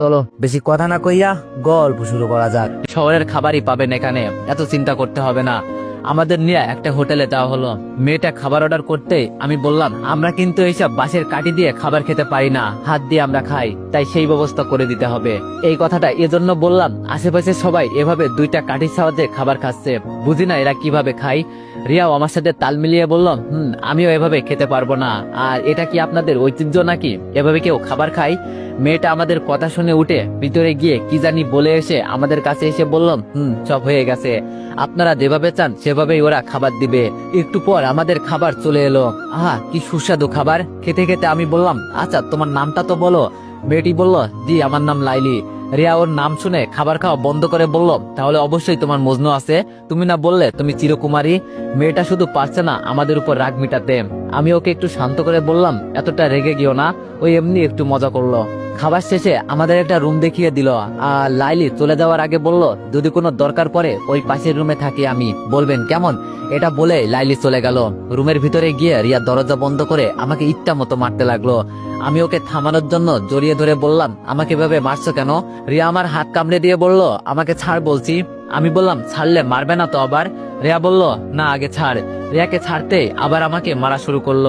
চলো, বেশি কথা না কইয়া গল্প শুরু করা যাক। শহরের খাবারই পাবেন এখানে, এত চিন্তা করতে হবে না। আমাদের নিয়ে একটা হোটেলে যাওয়া হলো। মেয়েটা খাবার অর্ডার করতে আমি বললাম, আমরা কিন্তু এইসব বাঁশের কাটি দিয়ে খাবার খেতে পারি না, হাত দিয়ে আমরা খাই, তাই সেই ব্যবস্থা করে দিতে হবে। এই কথাটা এজন্য বললাম, আশেপাশে সবাই এভাবে দুইটা কাঠির সাহায্যে খাবার খাচ্ছে। বুঝি না এরা কীভাবে খায়। রিয়াও আমার সাথে তাল মিলিয়ে বলল, হুম, আমিও এভাবে খেতে পারব না। আর এটা কি আপনাদের ঐতিহ্য নাকি? এভাবে কেউ খাবার খায়? মেয়েটা আমাদের কথা শুনে উঠে ভিতরে গিয়ে কি জানি বলে এসে আমাদের কাছে এসে বললাম হুম, সব হয়ে গেছে। আপনারা যেভাবে চান, সেভাবেই ওরা খাবার দিবে। একটু পর আমাদের খাবার চলে এলো। আহা, কি সুস্বাদু খাবার। খেতে খেতে আমি বললাম আচ্ছা তোমার নামটা তো বলো। মেয়েটি বলল, জি, আমার নাম লাইলি। রিয়া ওর নাম শুনে খাবার খাওয়া বন্ধ করে বলল, তাহলে অবশ্যই তোমার মজনু আছে। তুমি না বললে তুমি চিরকুমারী। মেয়েটা শুধু পারছে না আমাদের উপর রাগ মিটাতে। আমি ওকে একটু শান্ত করে বললাম, এতটা রেগে গিয়েও না। ও এমনি একটু মজা করল। খাবার শেষে আমাদের একটা রুম দেখিয়ে দিল। আর লাইলি চলে যাওয়ার আগে বলল, যদি কোনো দরকার পড়ে, ওই পাশের রুমে থাকি আমি। বলবেন, কেমন? এটা বলে লাইলি চলে গেল। রুমের ভিতরে গিয়ে রিয়া দরজা বন্ধ করে আমাকে ইচ্ছা মতো মারতে লাগল। আমি ওকে থামানোর জন্য জড়িয়ে ধরে বললাম, আমাকে এভাবে মারছো কেন? রিয়া আমার হাত কামড়ে দিয়ে বলল, আমাকে ছাড় বলছি। আমি বললাম, ছাড়লে মারবে না তো আবার? রিয়া বলল, না, আগে ছাড়। রিয়াকে ছাড়তে আবার আমাকে মারা শুরু করল।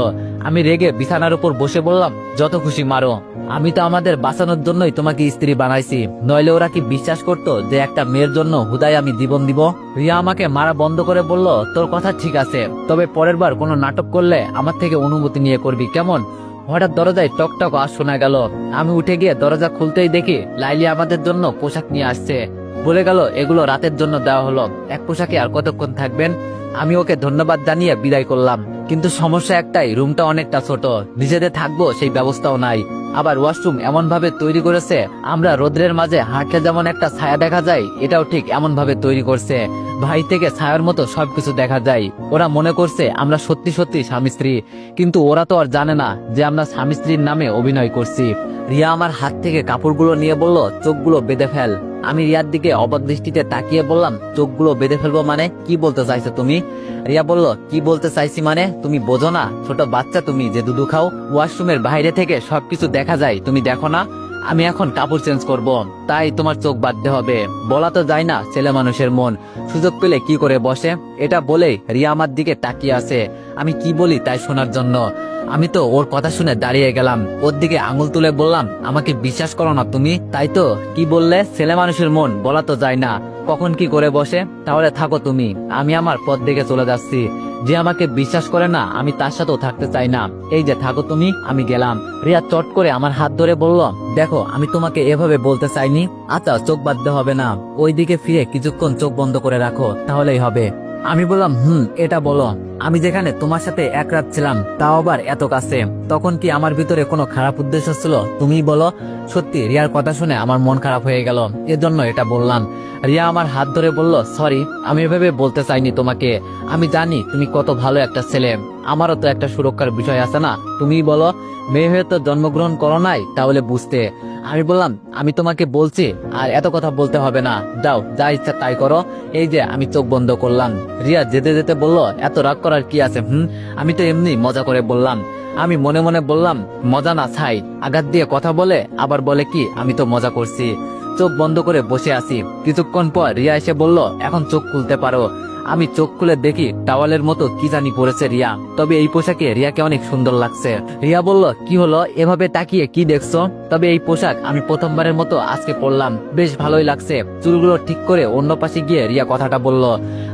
আমি রেগে বিছানার উপর বসে বললাম, যত খুশি মারো। আমি তো আমাদের বাঁচানোর জন্যই তোমাকে স্ত্রী বানাইছি। নইলে ওরা কি বিশ্বাস করতো যে একটা মেয়ের জন্য হুদায় আমি জীবন দিব? রিয়া আমাকে মারা বন্ধ করে বলল, তোর কথা ঠিক আছে, তবে পরের বার কোনো নাটক করলে আমার থেকে অনুমতি নিয়ে করবি, কেমন? হঠাৎ দরজায় টক টক আওয়াজ শোনা গেল। আমি উঠে গিয়ে দরজা খুলতেই দেখি লাইলি আমাদের জন্য পোশাক নিয়ে আসছে। বলে গেল, এগুলো রাতের জন্য দেওয়া হলো। এক পোশাকে আর কতক্ষণ থাকবেন? আমি ওকে ধন্যবাদ জানিয়ে বিদায় করলাম। কিন্তু সমস্যা একটাই, রুমটা অনেকটা ছোট। নিজেদের থাকব, সেই ব্যবস্থাও নাই। আবার ওয়াশরুম এমন ভাবে তৈরি করেছে, আমরা রোদ্রের মাঝে হাঁটলে যেমন একটা ছায়া দেখা যায়, এটাও ঠিক এমন ভাবে তৈরি করছে। ভাই থেকে ছায়ার মতো সবকিছু দেখা যায়। ওরা মনে করছে, আমরা সত্যি সত্যি স্বামী স্ত্রী। কিন্তু ওরা তো আর জানে না যে আমরা স্বামী স্ত্রীর নামে অভিনয় করছি। রিয়া আমার হাত থেকে কাপড়গুলো নিয়ে বলল, চোখগুলো বেঁধে ফেল। আমি রিয়ার দিকে অবাক দৃষ্টিতে তাকিয়ে বললাম, চোখগুলো বেঁধে ফেলব মানে? কি বলতে চাইছো তুমি? রিয়া বলল, কি বলতে চাইছি মানে? তুমি বোঝো না। ছোট বাচ্চা তুমি, যে দুধু খাও। ওয়াশরুমের বাইরে থেকে সবকিছু দেখা যায়। তুমি দেখো না? আমি এখন কাপড় চেঞ্জ করব, তাই তোমার চোখ বাঁধতে হবে। বলা তো যায় না, ছেলে মানুষের মন। সুযোগ পেলে কি করে বসে? এটা বলে রিয়া আমার দিকে তাকিয়ে আছে। আমি কি বলি তাই শোনার জন্য? আমি তো ওর কথা শুনে দাঁড়িয়ে গেলাম। ওর দিকে আঙুল তুলে বললাম, আমাকে বিশ্বাস করো না তুমি। তাই তো, কি বললে? ছেলে মানুষের মন, বলা তো যায় না। কখন কি করে বসে? তাহলে থাকো তুমি। আমি আমার পথ দিকে চলে যাচ্ছি। যে আমাকে বিশ্বাস করে না, আমি তার সাথেও থাকতে চাই না। এই যে থাকো তুমি, আমি গেলাম। রিয়া চট করে আমার হাত ধরে বলল, দেখো, আমি তোমাকে এভাবে বলতে চাইনি। আচ্ছা চোখ বাঁধতে হবে না। ওইদিকে ফিরে কিছুক্ষণ চোখ বন্ধ করে রাখো, তাহলেই হবে। আমি বললাম, হুম, এটা বলো। আমি যেখানে তোমার সাথে এক রাত ছিলাম, তাও আবার এত কাছে। তখন কি আমার ভিতরে কোনো খারাপ উদ্দেশ্য ছিল? তুমি বলো। সত্যি, রিয়ার কথা শুনে আমার মন খারাপ হয়ে গেল। এজন্য এটা বললাম। রিয়া আমার হাত ধরে বলল, সরি, আমি এভাবে বলতে চাইনি তোমাকে। আমি জানি তুমি কত ভালো একটা ছেলে। আমারও তো একটা সুরক্ষার বিষয় আছে না। তুমি বলো, মেয়ে হয়ে তো জন্মগ্রহণ করো নাই, তাহলে বুঝতে। আমি বললাম, আমি তোমাকে বলছি, আর এত কথা বলতে হবে না। যাও যা ইচ্ছা তাই করো। এই যে, আমি চোখ বন্ধ করলাম। রিয়া যেতে যেতে বলল, এত রাগ করার কি আছে, হুম? আমি তো এমনি মজা করে বললাম, আমি মনে মনে বললাম, মজা না ছাই, আঘাত দিয়ে কথা বলে, আবার বলে কি, আমি তো মজা করছি। চোখ বন্ধ করে বসে আছি। কিছুক্ষণ পর রিয়া এসে বলল, এখন চোখ খুলতে পারো। আমি চোখ খুলে দেখি টাওয়ালের মতো কি জানি পড়েছে রিয়া। তবে এই পোশাকে রিয়াকে অনেক সুন্দর লাগছে। রিয়া বলল, কি হলো? এভাবে তাকিয়ে কি দেখছ? তবে এই পোশাক আমি প্রথমবারের মতো আজকে পরলাম। বেশ ভালোই লাগছে। চুলগুলো ঠিক করে অন্য পাশে গিয়ে রিয়া কথাটা বলল,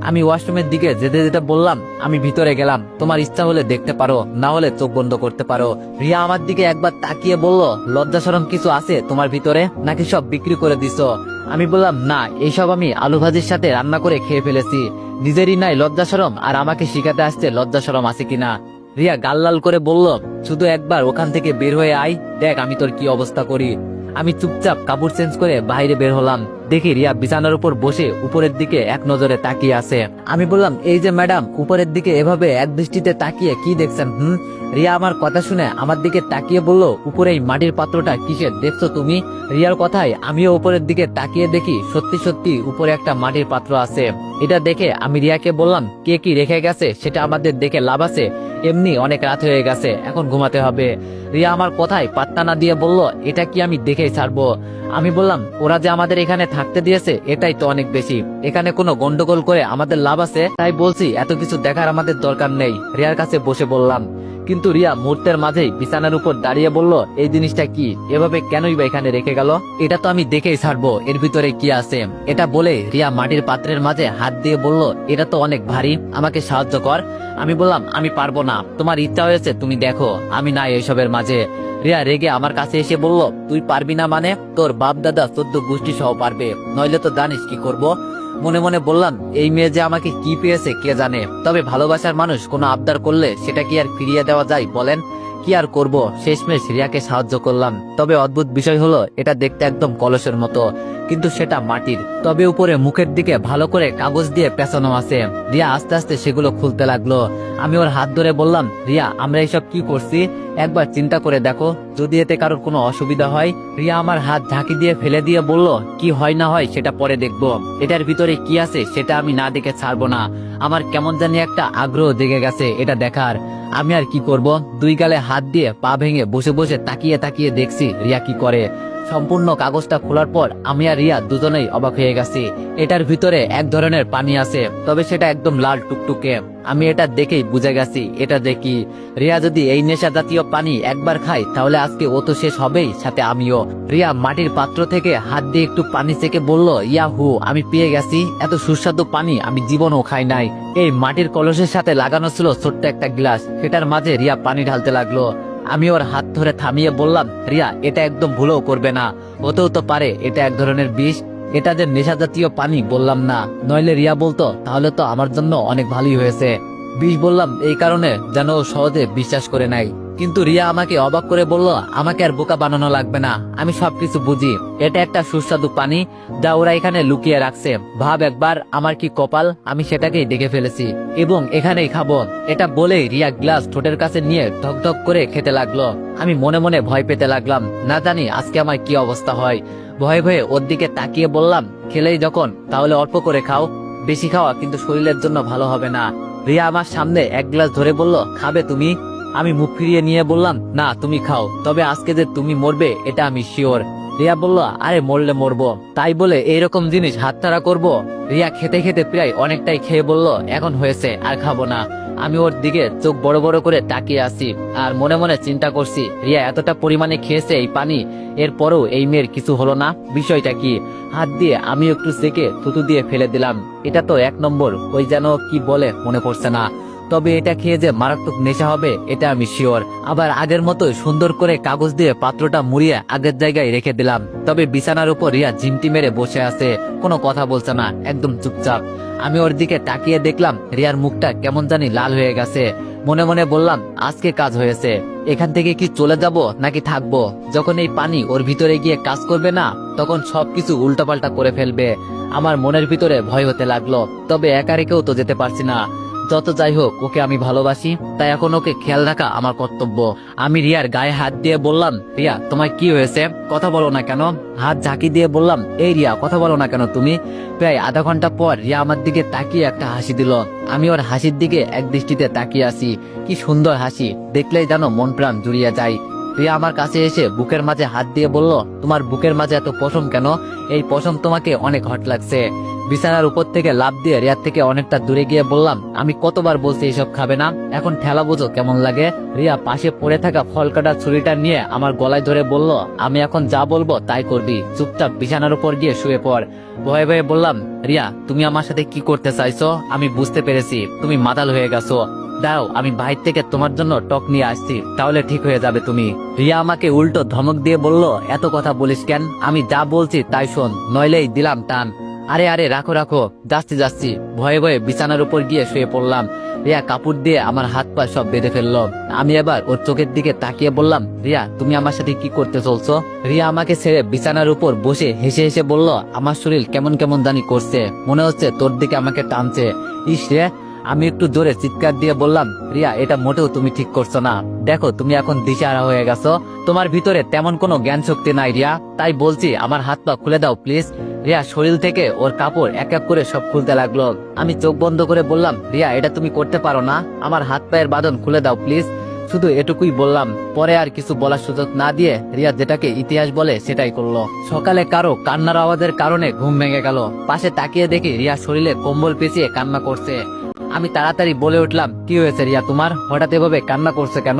আমি ওয়াশরুমের দিকে যেতে যেতে বললাম, আমি ভিতরে গেলাম। তোমার ইচ্ছা হলে দেখতে পারো, না হলে চোখ বন্ধ করতে পারো। রিয়া আমার দিকে একবার তাকিয়ে বলল লজ্জা সরম কিছু আছে তোমার ভিতরে? নাকি সব বিক্রি করে দিছো? আমি বললাম, না, এইসব আমি আলু ভাজির সাথে রান্না করে খেয়ে ফেলেছি। নিজেরই নাই লজ্জা সরম, আর আমাকে শিখাতে আসছে লজ্জা সরম আছে কিনা? রিয়া গাল লাল করে বলল, শুধু একবার ওখান থেকে বের হয়ে আয়, দেখ আমি তোর কি অবস্থা করি। আমি চুপচাপ কাপড় চেঞ্জ করে বাইরে বের হলাম। দেখি রিয়া বিছানার উপর বসে উপরের দিকে এক নজরে তাকিয়ে আছে। আমি বললাম, এই যে ম্যাডাম, উপরের দিকে এভাবে এক দৃষ্টিতে তাকিয়ে কি দেখছেন, হুম? রিয়া আমার কথা শুনে আমার দিকে তাকিয়ে বলল উপরে এই মাটির পাত্রটা কিসের, দেখছ তুমি? রিয়ার কথায় আমিও উপরের দিকে তাকিয়ে দেখি সত্যি সত্যি উপরে একটা মাটির পাত্র আছে। এটা দেখে আমি রিয়াকে বললাম, কে কি রেখে গেছে? সেটা আমাদের দেখে লাভ আছে। এমনি অনেক রাত হয়ে গেছে, এখন ঘুমাতে হবে। রিয়া আমার কথায় পাত্তা না দিয়ে বলল, এটা কি আমি দেখেই ছাড়বো? আমি বললাম, ওরা যে আমাদের এখানে থাকতে দিয়েছে, এটাই তো অনেক বেশি। এখানে কোনো গন্ডগোল করে আমাদের লাভ আছে? তাই বলছি, এত কিছু দেখার আমাদের দরকার নেই। রিয়ার কাছে বসে বললাম। কিন্তু রিয়া মুহূর্তের মাঝেই বিছানার উপর দাঁড়িয়ে বলল, এই জিনিসটা কি? এভাবে কেনই বা এখানে রেখে গেল? এটা তো আমি দেখেই ছাড়বো। এর ভিতরে কি আছে? এটা বলে রিয়া মাটির পাত্রের মাঝে হাত দিয়ে বলল, এটা তো অনেক ভারী। আমাকে সাহায্য কর। আমি বললাম, আমি পারব না। তোমার ইচ্ছা হয়েছে, তুমি দেখো। আমি নাই এসবের মাঝে। রিয়া রেগে আমার কাছে এসে বলল, তুই পারবি না মানে? তোর বাপ দাদা চোদ্দ গোষ্ঠী সহ পারবে। নইলে তো জানিস কি করব? মনে মনে বললাম, এই মেয়ে যে আমাকে কি পেয়েছে কে জানে? তবে ভালোবাসার মানুষ কোনো আবদার করলে সেটা কি আর ফিরিয়ে দেওয়া যায় বলেন? কি আর করব? শেষমেশ রিয়াকে সাহায্য করলাম। তবে অদ্ভুত বিষয় হলো, এটা দেখতে একদম কলসের মতো। কিন্তু সেটা মাটির। তবে উপরে মুখের দিকে ভালো করে কাগজ দিয়ে পেছানো আছে। রিয়া আস্তে আস্তে সেগুলো খুলতে লাগল। আমি ওর হাত ধরে বললাম, রিয়া, আমরা এইসব কি করছি? একবার চিন্তা করে দেখো। যদি এতে কারোর কোনো অসুবিধা হয়? রিয়া আমার হাত ঝাঁকি দিয়ে ফেলে দিয়ে বলল, কি হয় না হয় সেটা পরে দেখব। এটার ভিতরে কি আছে সেটা আমি না দেখে ছাড়বো না। আমার কেমন জানি একটা আগ্রহ জেগে গেছে এটা দেখার। আমি আর কি করব? দুই গালে হাত দিয়ে পা ভেঙে বসে বসে তাকিয়ে তাকিয়ে দেখছি রিয়া কি করে। সম্পূর্ণ কাগজটা খোলার পর আমি আর রিয়া দুজনেই অবাক হয়ে গেছি। এটার ভিতরে এক ধরনের পানি আছে, তবে সেটা একদম লাল টুকটুকে। আমি এটা দেখেই বুঝে গেছি, এটা দেখি। রিয়া যদি এই নেশা জাতীয় পানি একবার খায়, তাহলে আজকে ও তো শেষ হবেই, সাথে আমিও। রিয়া মাটির পাত্র থেকে হাত দিয়ে একটু পানি চেকে বলল, ইয়াহু, আমি পেয়ে গেছি। এত সুস্বাদু পানি আমি জীবনও খাই নাই। এই মাটির কলসের সাথে লাগানো ছিল ছোট্ট একটা গ্লাস। সেটার মাঝে রিয়া পানি ঢালতে লাগল। আমি ওর হাত ধরে থামিয়ে বললাম, রিয়া, এটা একদম ভুলেও করবে না। হতেও তো পারে এটা এক ধরনের বিষ। এটা যে নেশা জাতীয় পানি বললাম না। নইলে রিয়া বলতো, তাহলে তো আমার জন্য অনেক ভালোই হয়েছে। বিষ বললাম, এই কারণে যেন সহজে বিশ্বাস করে নাই। কিন্তু রিয়া আমাকে অবাক করে বলল, আমাকে আর বোকা বানানো লাগবে না। আমি সবকিছু বুঝি। এটা একটা সুস্বাদু পানি যা ওরা এখানে লুকিয়ে রাখছে। ভাব একবার, আমার কি কপাল? আমি সেটাকেই দেখে ফেলেছি। এবং এখানেই খাব। এটা বলেই রিয়া গ্লাস ঠোঁটের কাছে নিয়ে ধক করে খেতে লাগল। আমি মনে মনে ভয় পেতে লাগলাম। না জানি আজকে আমার কি অবস্থা হয়। ভয়ে ভয়ে ওর দিকে তাকিয়ে বললাম, খেলেই যখন, তাহলে অল্প করে খাও। বেশি খাওয়া কিন্তু শরীরের জন্য ভালো হবে না। রিয়া আমার সামনে এক গ্লাস ধরে বলল, খাবে তুমি? আমি মুখ ফিরিয়ে নিয়ে বললাম, না, তুমি খাও। তবে আজকে যে তুমি মরবে, এটা আমি শিওর রিয়া বলল, আরে, মরলে মরবো। তাই বলে এইরকম জিনিস হাতছাড়া করব। রিয়া খেতে খেতে প্রায় অনেকটাই খেয়ে বলল, এখন হয়েছে, আর খাব না। আমি ওর দিকে চোখ বড় বড় করে তাকিয়ে আছি আর মনে মনে চিন্তা করছি, রিয়া এতটা পরিমাণে খেয়েছে এই পানি এরপরেও এই মেয়ের কিছু হলো না? বিষয়টা কি? হাত দিয়ে আমি একটু সেকে থুতু দিয়ে ফেলে দিলাম। এটা তো এক নম্বর, ওই যেন কি বলে মনে পড়ছে না। তবে এটা খেয়ে যে মারাত্মক নেশা হবে, এটা আমি শিওর আবার আগের মতো সুন্দর করে কাগজ দিয়ে পাত্রটা মুড়িয়ে আগের জায়গায় রেখে দিলাম। তবে বিছানার উপর রিয়া জিমটি মেরে বসে আছে। কোনো কথা বলছে না, একদম চুপচাপ। আমি ওর দিকে তাকিয়ে দেখলাম রিয়ার মুখটা কেমন জানি লাল হয়ে গেছে। মনে মনে বললাম, আজকে কাজ হয়েছে। এখান থেকে কি চলে যাব নাকি থাকব? যখন এই পানি ওর ভিতরে গিয়ে কাজ করবে না, তখন সবকিছু উল্টাপাল্টা করে ফেলবে। আমার মনের ভিতরে ভয় হতে লাগল। তবে একা রেখেও তো যেতে পারছি না। যত যাই হোক, ওকে আমি ভালোবাসি, তাই এখন ওকে খেয়াল রাখা আমার কর্তব্য। আমি রিয়ার গায়ে হাত দিয়ে বললাম, রিয়া তোমার কি হয়েছে? কথা বলো না কেন? হাত ঝাঁকি দিয়ে বললাম, এই রিয়া, কথা বলো না কেন তুমি? প্রায় আধা ঘণ্টা পর রিয়া আমার দিকে তাকিয়ে একটা হাসি দিল। আমি ওর হাসির দিকে এক দৃষ্টিতে তাকিয়ে আসি কি সুন্দর হাসি, দেখলেই যেন মন প্রাণ জুড়িয়ে যায়। রিয়া আমার কাছে এসে বুকের মাঝে হাত দিয়ে বলল, তোমার বুকের মাঝে এত পশম কেন? এই পশম তোমাকে অনেক হট লাগছে। বিছানার উপর থেকে লাভ দিয়ে রিয়ার থেকে অনেকটা দূরে গিয়ে বললাম, আমি কতবার বলছি এসব খাবে না? এখন ঠেলা বোঝো কেমন লাগে? রিয়া পাশে পড়ে থাকা ফল কাটা ছুরিটা নিয়ে আমার গলায় ধরে বলল, আমি এখন যা বলব তাই করবি। চুপচাপ বিছানার উপর গিয়ে শুয়ে পড়। ভয়ে ভয়ে বললাম, রিয়া, তুমি আমার সাথে কি করতে চাইছো? আমি বুঝতে পেরেছি। তুমি মাতাল হয়ে গেছো। দাও, আমি বাইর থেকে তোমার জন্য টক নিয়ে আসছি, তাহলে ঠিক হয়ে যাবে তুমি। রিয়া আমাকে উল্টো ধমক দিয়ে বলল, এত কথা বলিস কেন? আমি যা বলছি তাই শোন, নইলেই দিলাম টান। আরে আরে, রাখো রাখো, যাচ্ছি যাচ্ছি। ভয়ে ভয়ে বিছানার উপর গিয়ে শুয়ে পড়লাম। রিয়া কাপড় দিয়ে আমার হাত পা সব বেঁধে ফেলল। আমি এবার ওর চোখের দিকে তাকিয়ে বললাম, রিয়া, তুমি আমার সাথে কি করতে চলছো? রিয়া আমাকে ছেড়ে বিছানার উপর বসে হেসে হেসে বলল, আমার শরীর কেমন কেমন জানি করছে। মনে হচ্ছে তোর দিকে আমাকে টানছে। ইস রে আমি একটু জোরে চিৎকার দিয়ে বললাম, রিয়া, এটা মোটেও তুমি ঠিক করছ না। দেখো, তুমি এখন দিশাহারা হয়ে গেছো। তোমার ভিতরে তেমন কোনো জ্ঞান শক্তি নাই রিয়া। তাই বলছি, আমার হাত পা খুলে দাও, প্লিজ। রিয়া শরীর থেকে ওর কাপড় এক এক করে সব খুলতে লাগল। আমি চোখ বন্ধ করে বললাম, রিয়া, এটা তুমি করতে পারো না। আমার হাত পায়ের বাঁধন খুলে দাও, প্লিজ। শুধু এটুকুই বললাম। পরে আর কিছু বলার সুযোগ না দিয়ে রিয়া যেটাকে ইতিহাস বলে সেটাই করল। সকালে কারও কান্নার আওয়াজের কারণে ঘুম ভেঙে গেল। পাশে তাকিয়ে দেখি রিয়া শরীরে কম্বল পেঁচিয়ে কান্না করছে। আমি তাড়াতাড়ি বলে উঠলাম, কি হয়েছে রিয়া তোমার? হঠাৎ এভাবে কান্না করছে কেন?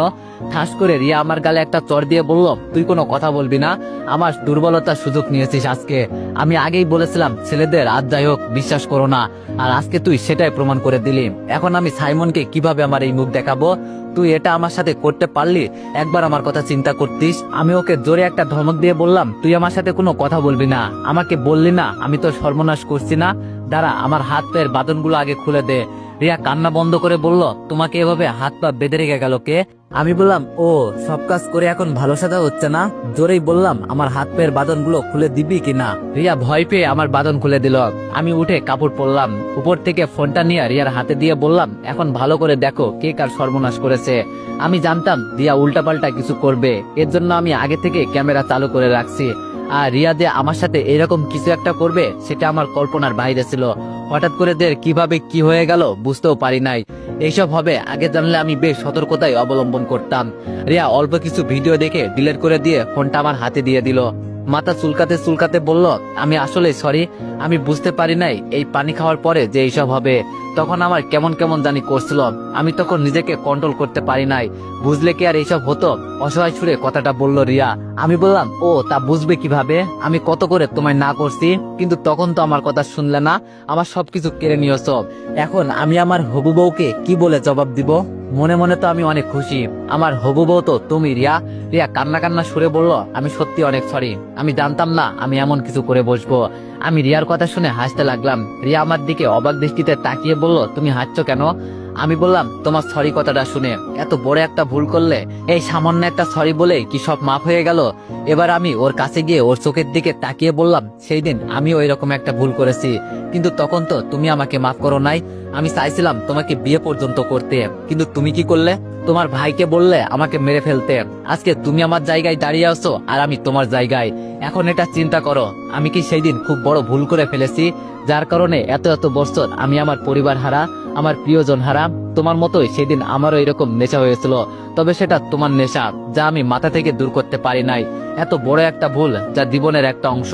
ঠাস করে রিয়া আমার গালে একটা চর দিয়ে বলল, তুই কোনো কথা বলবি না, আমার দুর্বলতার সুযোগ নিয়েছিস আজকে। আমি আগেই বলেছিলাম, ছেলেদের আজ যাই হোক, বিশ্বাস করো না। আর আজকে তুই সেটাই প্রমাণ করে দিলি। এখন আমি সাইমনকে কীভাবে আমার এই মুখ দেখাবো? তুই এটা আমার সাথে করতে পারলি? একবার আমার কথা চিন্তা করতিস? আমি ওকে জোরে একটা ধমক দিয়ে বললাম, তুই আমার সাথে কোনো কথা বলবি না। আমাকে বললি না, আমি তো সর্বনাশ করছি না। দাঁড়া, আমার হাত পায়ের বাদনগুলো আগে খুলে দে। রিয়া কান্না বন্ধ করে বলল, তোমাকে এভাবে হাত পা বেঁধে রেখে গেল কে? আমি বললাম, ও, সব কাজ করে এখন ভালো সাজা হচ্ছে না? জোরেই বললাম, আমার হাত পায়ের বাদনগুলো খুলে দিবি কিনা রিয়া ভয় পেয়ে আমার বাদন খুলে দিল। আমি উঠে কাপড় পরলাম। উপর থেকে ফোনটা নিয়ে রিয়ার হাতে দিয়ে বললাম, এখন ভালো করে দেখো কে কার সর্বনাশ করেছে। আমি জানতাম, রিয়া উল্টাপাল্টা কিছু করবে। এর জন্য আমি আগে থেকে ক্যামেরা চালু করে রাখছি। আর রিয়াদে আমার সাথে এরকম কিছু একটা করবে, সেটা আমার কল্পনার বাইরে ছিল। হঠাৎ করে দের কীভাবে কি হয়ে গেল বুঝতেও পারি নাই। এইসব হবে, আগে জানলে আমি বেশ সতর্কতাই অবলম্বন করতাম। রিয়া অল্প কিছু ভিডিও দেখে ডিলিট করে দিয়ে ফোনটা আমার হাতে দিয়ে দিল। মাথা চুলকাতে চুলকাতে বলল, আমি আসলে সরি আমি বুঝতে পারি নাই এই পানি খাওয়ার পরে যে এইসব হবে। তখন আমার কেমন কেমন জানি করছিল, আমি তখন নিজেকে কন্ট্রোল করতে পারি নাই। বুঝলে কি আর এইসব হতো? অসহায় সুরে কথাটা বলল রিয়া। আমি বললাম, ও, তা বুঝবে কীভাবে? আমি কত করে তোমায় না করছি, কিন্তু তখন তো আমার কথা শুনলে না। আমার সবকিছু কেড়ে নিয়েছ। এখন আমি আমার হবু বউকে কি বলে জবাব দিব? মনে মনে তো আমি অনেক খুশি। আমার হবু বউ তো তুমি, রিয়া। রিয়া কান্না কান্না সুরে বলল, আমি সত্যি অনেক সরি আমি জানতাম না আমি এমন কিছু করে বসবো। আমি রিয়ার কথা শুনে হাসতে লাগলাম। রিয়া আমার দিকে অবাক দৃষ্টিতে তাকিয়ে বলল, তুমি হাসছো কেন? আমি বললাম, তোমার সরি কথাটা শুনে। এত বড় একটা ভুল করলে, এই সামান্য একটা সরি বলে কি সব মাফ হয়ে গেল? এবার আমি ওর কাছে গিয়ে ওর চোখের দিকে তাকিয়ে বললাম, সেই দিন আমি ওই রকম একটা ভুল করেছি। কিন্তু তখন তো তুমি আমাকে মাফ করো নাই। আমি চাইছিলাম তোমাকে বিয়ে পর্যন্ত করতে। কিন্তু তুমি কি করলে? তোমার ভাইকে বললে আমাকে মেরে ফেলতে। আজকে তুমি আমার জায়গায় দাঁড়িয়ে আছো আর আমি তোমার জায়গায়। এখন এটা চিন্তা করো। আমি কি সেই দিন খুব বড় ভুল করে ফেলেছি? যার কারণে এত এত বছর আমি আমার পরিবার হারা আমার প্রিয়জন হারা তোমার মতোই সেদিন আমারও এরকম নেশা হয়েছিল। তবে সেটা তোমার নেশা, যা আমি মাথা থেকে দূর করতে পারি নাই। এত বড় একটা ভুল, যা জীবনের একটা অংশ।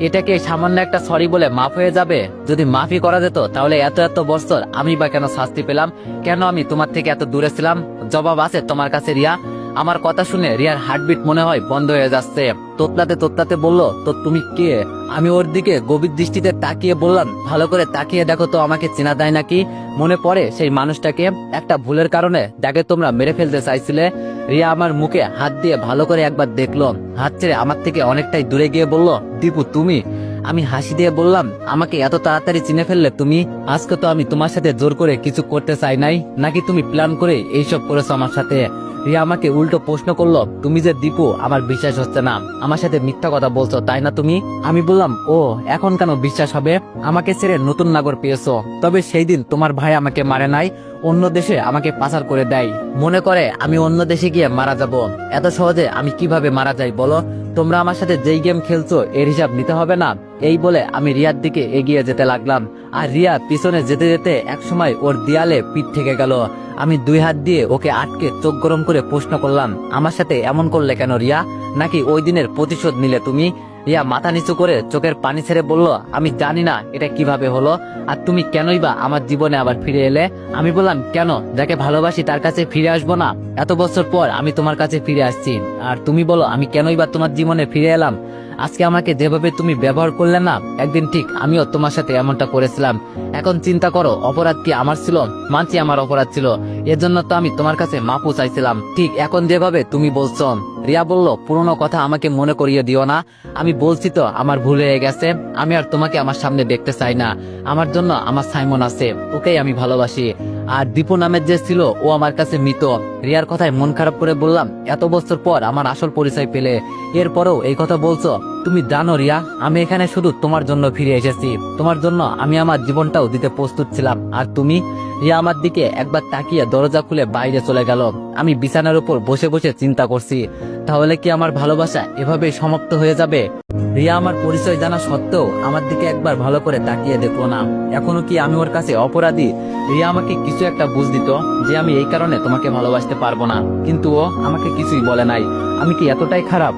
এটাকে সামান্য একটা সরি বলে মাফ হয়ে যাবে? যদি মাফি করা যেত, তাহলে এত এত বছর আমি বা কেন শাস্তি পেলাম? কেন আমি তোমার থেকে এত দূরে ছিলাম? জবাব আছে তোমার কাছে, রিয়া। আমার কথা শুনে রিয়ার হার্টবিট মনে হয় বন্ধ হয়ে যাচ্ছে। তোতলাতে তোতলাতে বলল, তো তুমি কে? আমি ওর দিকে গভীর দৃষ্টিতে তাকিয়ে বললাম, ভালো করে তাকিয়ে দেখো তো আমাকে চেনা দেয় নাকি? মনে পড়ে সেই মানুষটাকে একটা ভুলের কারণে যাকে তোমরা মেরে ফেলতে চাইছিলে। রিয়া আমার মুখে হাত দিয়ে ভালো করে একবার দেখল, হাত ছেড়ে আমার থেকে অনেকটাই দূরে গিয়ে বলল, দীপু, তুমি আমি হাসি দিয়ে বললাম, আমাকে এত তাড়াতাড়ি চিনে ফেললে তুমি? আজকে তো আমি তোমার সাথে জোর করে কিছু করতে চাই নাই। নাকি তুমি প্ল্যান করে এইসব করেছ আমার সাথে? রিয়া আমাকে উল্টো প্রশ্ন করল, তুমি যে দীপু, আমার বিশ্বাস হচ্ছে না। আমার সাথে মিথ্যা কথা বলছো, তাই না তুমি? আমি বললাম, ও, এখন কেন বিশ্বাস হবে? আমাকে ছেড়ে নতুন নাগর পেয়েছ। তবে সেই দিন তোমার ভাই আমাকে মারে নাই, অন্য দেশে আমাকে পাচার করে দেয়। মনে করে আমি অন্য দেশে গিয়ে মারা যাব। এত সহজে আমি কীভাবে মারা যাই বলো? তোমরা আমার সাথে যেই গেম খেলছো, এর হিসাব নিতে হবে না? এই বলে আমি রিয়ার দিকে এগিয়ে যেতে লাগলাম। আর রিয়া পিছনে যেতে যেতে একসময় ওর দেয়ালে পিঠ থেকে গেল। আমি দুই হাত দিয়ে ওকে আটকে চোখ গরম করে প্রশ্ন করলাম, আমার সাথে এমন করলে কেন রিয়া? নাকি ওই দিনের প্রতিশোধ নিলে তুমি? রিয়া মাথা নিচু করে চোখের পানি ছেড়ে বলল, আমি জানি না এটা কীভাবে হলো, আর তুমি কেনই বা আমার জীবনে আবার ফিরে এলে? আমি বললাম, কেন? যাকে ভালোবাসি তার কাছে ফিরে আসব না। এত বছর পর আমি তোমার কাছে ফিরে আসছি। আর তুমি বলো, আমি কেনই বা তোমার জীবনে ফিরে এলাম? আজকে আমাকে যেভাবে তুমি ব্যবহার করলে না, একদিন ঠিক আমিও তোমার সাথে এমনটা করেছিলাম। এখন চিন্তা করো, অপরাধ কি আমার ছিল? মানছি আমার অপরাধ ছিল। এজন্য জন্য তো আমি তোমার কাছে মাপু চাইছিলাম। ঠিক এখন যেভাবে তুমি বলছো। রিয়া বলল, পুরনো কথা আমাকে মনে করিয়ে দিও না। আমি বলছি তো, আমার ভুল হয়ে গেছে। আমি আর তোমাকে আমার সামনে দেখতে চাই না। আমার জন্য আমার সাইমন আছে, ওকেই আমি ভালোবাসি। আর দীপু নামের যে ছিল, ও আমার কাছে মৃত। রিয়ার কথায় মন খারাপ করে বললাম, এত বছর পর আমার আসল পরিচয় পেলে। এরপরও এই কথা বলছো? তুমি জানো রিয়া, আমি এখানে শুধু তোমার জন্য ফিরে এসেছি। তোমার জন্য আমি আমার জীবনটাও দিতে প্রস্তুত ছিলাম। আর তুমি? রিয়া আমার দিকে একবার তাকিয়ে দরজা খুলে বাইরে চলে গেল। আমি বিছানার উপর বসে বসে চিন্তা করছি, তাহলে কি আমার ভালোবাসা এভাবেই সমাপ্ত হয়ে যাবে? রিয়া আমার পরিচয় জানা সত্ত্বেও আমার দিকে একবার ভালো করে তাকিয়ে দেখল না। এখনও কি আমি ওর কাছে অপরাধী? রিয়া আমাকে কিছু একটা বুঝ দিত যে আমি এই কারণে তোমাকে ভালোবাসতে পারব না। কিন্তু ও আমাকে কিছুই বলে নাই। আমি কি এতটাই খারাপ?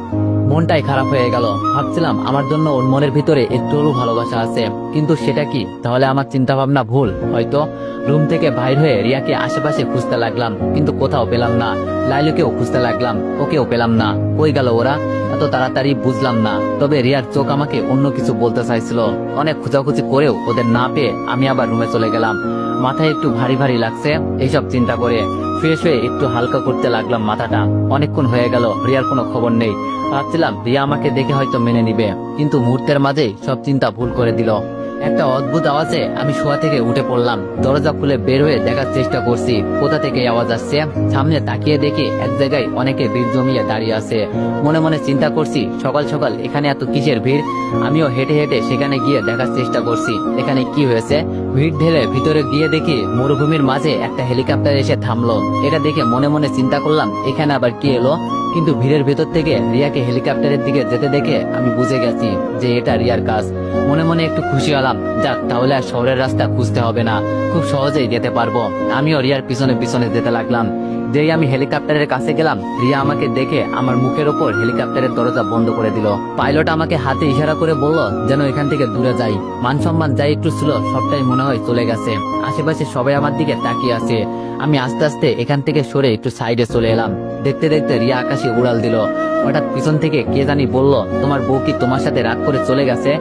মনটাই খারাপ হয়ে গেল। ভাবছিলাম আমার জন্য ওর মনের ভিতরে একটু ভালোবাসা আছে। কিন্তু সেটা কি? তাহলে আমার চিন্তা ভাবনা ভুল। হয়তো রুম থেকে বাইর হয়ে রিয়াকে আশেপাশে খুঁজতে লাগলাম। কিন্তু কোথাও পেলাম না। লাইলুকেও খুঁজতে লাগলাম। ওকেও পেলাম না। কই গেল ওরা? এত তাড়াতাড়ি বুঝলাম না। তবে রিয়ার চোখ আমাকে অন্য কিছু বলতে চাইছিল। অনেক খোঁজাখুঁজি করেও ওদের না পেয়ে আমি আবার রুমে চলে গেলাম। মাথায় একটু ভারী ভারী লাগছে, এইসব চিন্তা করে ফ্রেশ হয়ে একটু হালকা করতে লাগলাম মাথাটা। অনেকক্ষণ হয়ে গেল, রিয়ার কোনো খবর নেই। ভাবছিলাম, রিয়া আমাকে দেখে হয়তো মেনে নিবে, কিন্তু মুহূর্তের মাঝে সব চিন্তা ভুল করে দিল। একটা অদ্ভুত আওয়াজে আমি শোয়া থেকে উঠে পড়লাম। দরজা খুলে বের হয়ে দেখার চেষ্টা করছি। কোথা থেকে আওয়াজ আসছে? সামনে তাকিয়ে দেখি এক জায়গায় অনেকে ভিড় জমিয়ে দাঁড়িয়ে আছে। মনে মনে চিন্তা করছি, সকাল সকাল এখানে এত কিসের ভিড়? আমিও হেঁটে হেঁটে সেখানে গিয়ে দেখার চেষ্টা করছি। এখানে কি হয়েছে? ভিড় ঢেলে ভিতরে গিয়ে দেখি মরুভূমির মাঝে একটা হেলিকপ্টার এসে থামলো। এটা দেখে মনে মনে চিন্তা করলাম, এখানে আবার কি এলো? কিন্তু ভিড়ের ভেতর থেকে রিয়াকে হেলিকপ্টারের দিকে যেতে দেখে আমি বুঝে গেছি যে এটা রিয়ার কাজ। মনে মনে একটু খুশি হলাম। যাক, তাহলে আর শহরের রাস্তা খুঁজতে হবে না। খুব সহজেই যেতে পারব। আমিও রিয়ার পিছনে পিছনে যেতে লাগলাম। যেই আমি হেলিকপ্টারের কাছে গেলাম, রিয়া আমাকে দেখে আমার মুখের ওপর হেলিকপ্টারের দরজা বন্ধ করে দিল। পাইলট আমাকে হাতে ইশারা করে বলল, যেন এখান থেকে দূরে যাই। মান সম্মান যাই একটু ছিল, সবটাই মনে হয় চলে গেছে। আশেপাশে সবাই আমার দিকে তাকিয়ে আছে। আমি আস্তে আস্তে এখান থেকে সরে একটু সাইডে চলে এলাম। দেখতে দেখতে রিয়া আকাশে উড়াল দিল। হঠাৎ পিছন থেকে কে জানি বলল, তোমার বউ কি তোমার সাথে রাগ করে চলে গেছে?